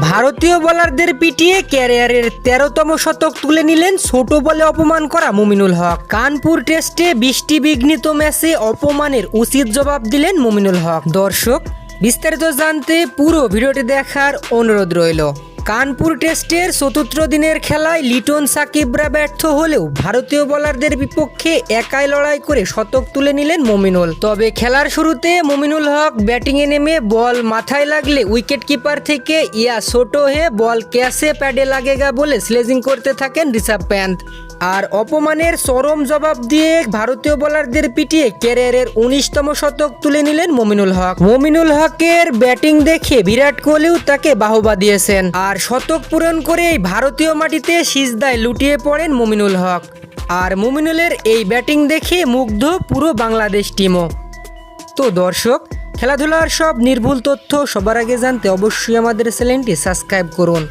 ভারতীয় বোলারদের পিটিয়ে ক্যারিয়ারের তেরোতম শতক তুলে নিলেন ছোট বলে অপমান করা মুমিনুল হক। কানপুর টেস্টে বৃষ্টি বিঘ্নিত ম্যাচে অপমানের উচিত জবাব দিলেন মুমিনুল হক। দর্শক, বিস্তারিত জানতে পুরো ভিডিওটি দেখার অনুরোধ রইল। কানপুর টেস্টের চতুর্থ দিনের খেলায় লিটন সাকিবরা ব্যর্থ হলেও ভারতীয় বলারদের বিপক্ষে একাই লড়াই করে শতক তুলে নিলেন মমিনুল। তবে খেলার শুরুতে মমিনুল হক ব্যাটিংয়ে নেমে বল মাথায় লাগলে উইকেট কিপার থেকে ইয়া ছোট হয়ে বল ক্যাশে প্যাডে লাগেগা বলে স্লেজিং করতে থাকেন ঋষভ প্যান্থ আর অপমানের চরম জবাব দিয়ে ভারতীয় বোলারদের পিটিয়ে ক্যারিয়ারের উনিশতম শতক তুলে নিলেন মমিনুল হক। মমিনুল হকের ব্যাটিং দেখে বিরাট কোহলিও তাকে বাহবা দিয়েছেন আর শতক পূরণ করেই ভারতীয় মাটিতে সিজদায় লুটিয়ে পড়েন মমিনুল হক। আর মমিনুলের এই ব্যাটিং দেখে মুগ্ধ পুরো বাংলাদেশ টিমও। তো দর্শক, খেলাধুলার সব নির্ভুল তথ্য সবার আগে জানতে অবশ্যই আমাদের চ্যানেলটি সাবস্ক্রাইব করুন।